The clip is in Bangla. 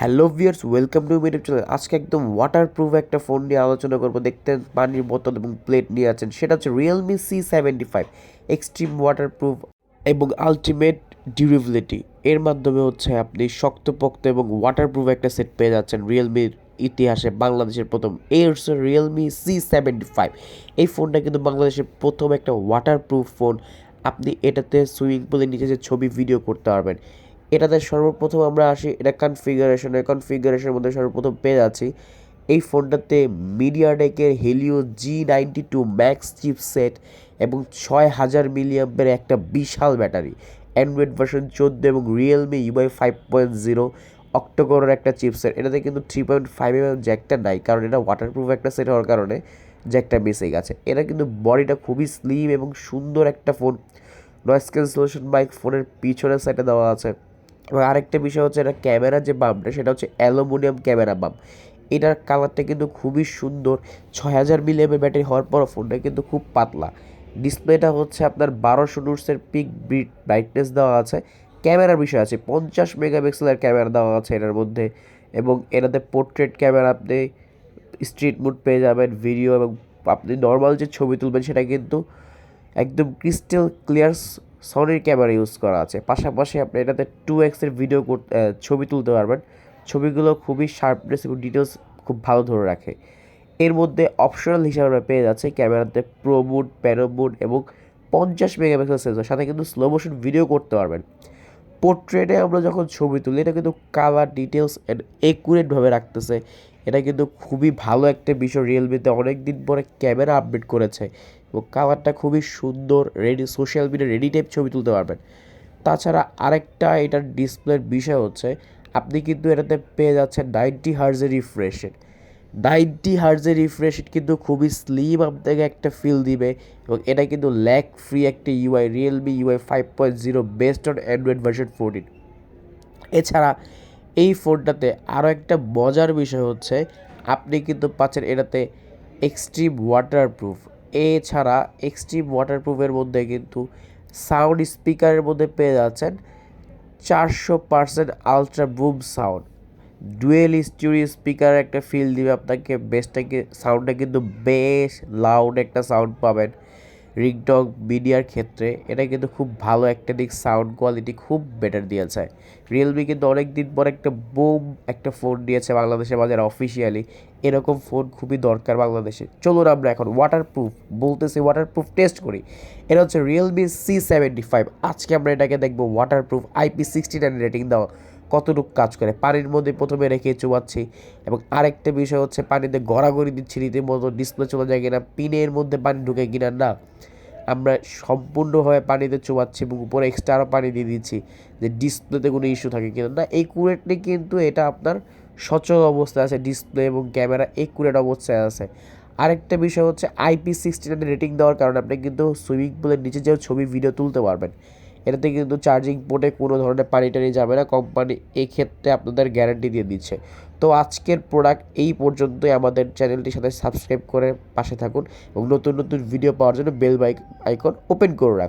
Hello viewers welcome to YouTube channel. আজকে একদম ওয়াটারপ্রুফ একটা ফোন নিয়ে আলোচনা করব। দেখতে পানির বোতল এবং প্লেট নিয়ে আছেন। সেটা হচ্ছে Realme C seventy five extreme waterproof এবং আলটিমেট ডিউরেবিলিটি এর মাধ্যমে হচ্ছে আপনি শক্তপোক্ত এবং ওয়াটারপ্রুফ একটা সেট পেয়ে যাচ্ছেন রিয়েলমির ইতিহাসে বাংলাদেশের প্রথম। এই হচ্ছে রিয়েলমি সি সেভেন্টি ফাইভ এই ফোনটা কিন্তু বাংলাদেশের প্রথম একটা ওয়াটারপ্রুফ ফোন আপনি এটাতে সুইমিং পুলের নিচে যে ছবি ভিডিও করতে পারবেন। এটাতে সর্বপ্রথম আমরা আসি, এটা কনফিগারেশনের কনফিগারেশনের মধ্যে সর্বপ্রথম পেয়ে যাচ্ছি। এই ফোনটাতে মিডিয়াটেকের Helio G ninety two Max chipset এবং ছয় হাজার মিলিয়ামের একটা বিশাল ব্যাটারি। অ্যান্ড্রয়েড ভার্সন চোদ্দ এবং Realme UI five point zero অক্টোকোরের একটা চিপসেট এটাতে কিন্তু থ্রি পয়েন্ট ফাইভ এম জ্যাকটা নাই, কারণ এটা ওয়াটারপ্রুফ একটা সেট হওয়ার কারণে জ্যাকটা মিসে গেছে এটা কিন্তু বডিটা খুবই স্লিম এবং সুন্দর একটা ফোন নয়েস ক্যান্সেলেশন বাইক ফোনের পিছনের সাইডে দেওয়া আছে। এবং আরেকটা বিষয় হচ্ছে এটা ক্যামেরা যে বামটা সেটা হচ্ছে অ্যালুমিনিয়াম ক্যামেরা বাম এটার কালারটা কিন্তু খুবই সুন্দর। ছয় হাজার মিলিয়ামের ব্যাটারি হওয়ার পর ফোনটা কিন্তু খুব পাতলা। ডিসপ্লেটা হচ্ছে আপনার বারোশো নুটসের পিক ব্রিট ব্রাইটনেস দেওয়া আছে। ক্যামেরার বিষয় আছে, পঞ্চাশ মেগাপিক্সেলের ক্যামেরা দেওয়া আছে এটার মধ্যে। এবং এটাতে পোর্ট্রেট ক্যামেরা আপনি স্ট্রিট মুড পেয়ে যাবেন ভিডিও এবং আপনি নর্মাল যে ছবি তুলবেন সেটা কিন্তু একদম ক্রিস্টাল ক্লিয়ার সনির ক্যামেরা ইউজ করা আছে। পাশাপাশি আপনি এটাতে টু এক্সের ভিডিও ছবি তুলতে পারবেন। ছবিগুলো খুবই শার্পনেস এবং ডিটেলস খুব ভালো ধরে রাখে। এর মধ্যে অপশনাল হিসাবে পেয়ে যাচ্ছে ক্যামেরাতে প্রো মুড প্যানো মুড এবং পঞ্চাশ মেগাপিক্সেল সেন্সর সাথে কিন্তু স্লো মোশন ভিডিও করতে পারবেন। পোর্ট্রেটে আমরা যখন ছবি তুলি, এটা কিন্তু কালার ডিটেলস অ্যান্ড একুরেটভাবে রাখতেছে। এটা কিন্তু খুবই ভালো একটা বিষয় রিয়েলমিতে অনেক দিন পরে ক্যামেরা আপডেট করেছে এবং কালারটা খুবই সুন্দর ready social media ready type ছবি তুলতে পারবেন। তাছাড়া আরেকটা এটার ডিসপ্লের বিষয় হচ্ছে, আপনি কিন্তু এটাতে পেয়ে যাচ্ছেন নাইনটি হার্জের রিফ্রেশের নাইনটি হার্জের রিফ্রেশ কিন্তু খুবই স্লিম আপনাকে একটা ফিল দিবে এবং এটা কিন্তু ল্যাক ফ্রি একটা UI Realme UI five point zero based on Android version fourteen এছাড়া এই ফোনটাতে আরও একটা মজার বিষয় হচ্ছে, আপনি কিন্তু পাচ্ছেন এটাতে এক্সট্রিম ওয়াটারপ্রুফ এছাড়া এক্সট্রিম ওয়াটারপ্রুফের মধ্যে কিন্তু সাউন্ড স্পিকারের মধ্যে পেয়ে যাচ্ছেন চারশো percent ultra boom sound dual studio speaker একটা ফিল দিবে আপনাকে বেসটাকে সাউন্ডটা কিন্তু বেশ লাউড একটা সাউন্ড পাবেন। রিংটক মিডিয়ার ক্ষেত্রে এটা কিন্তু খুব ভালো একটা দিক সাউন্ড কোয়ালিটি খুব বেটার দিয়েছে। রিয়েলমি কিন্তু অনেক দিন পর একটা বোম একটা ফোন দিয়েছে বাংলাদেশের বাজারে অফিসিয়ালি এরকম ফোন খুবই দরকার বাংলাদেশে। চলুন আমরা এখন ওয়াটারপ্রুফ বলতেছি ওয়াটারপ্রুফ টেস্ট করি। এটা হচ্ছে রিয়েলমি সি সেভেন্টি ফাইভ আজকে আমরা এটাকে দেখব ওয়াটারপ্রুফ আইপি সিক্সটি রেটিং দেওয়া। কতটুকু কাজ করে। পানির মধ্যে প্রথমে রেখে চুবাচ্ছি এবং আরেকটা বিষয় হচ্ছে পানিতে গড়াগড়ি দিচ্ছি, রীতিমতো ডিসপ্লে চলে যায় কিনা, পিনের মধ্যে পানি ঢুকে কিনা না। আমরা সম্পূর্ণভাবে পানিতে চুবাচ্ছি এবং উপরে এক্সট্রা আরও পানি দিয়ে দিচ্ছি যে ডিসপ্লেতে কোনো ইস্যু থাকে কিনা। না একুরেটলি কিন্তু এটা আপনার সচল অবস্থায় আছে, ডিসপ্লে এবং ক্যামেরা একুরেট অবস্থায় আছে। আরেকটা বিষয় হচ্ছে আইপি সিক্সটি রেটিং দেওয়ার কারণে আপনি কিন্তু সুইমিং পুলের নিচে যেও ছবি ভিডিও তুলতে পারবেন। এটাতে কিন্তু চার্জিং পোর্টে কোনো ধরনের পানি টানি যাবে না। কোম্পানি এক্ষেত্রে আপনাদের গ্যারান্টি দিয়ে দিচ্ছে। তো আজকের প্রোডাক্ট এই পর্যন্তই। আমাদের চ্যানেলটির সাথে সাবস্ক্রাইব করে পাশে থাকুন এবং নতুন নতুন ভিডিও পাওয়ার জন্য বেল বাইক আইকন ওপেন করে রাখুন।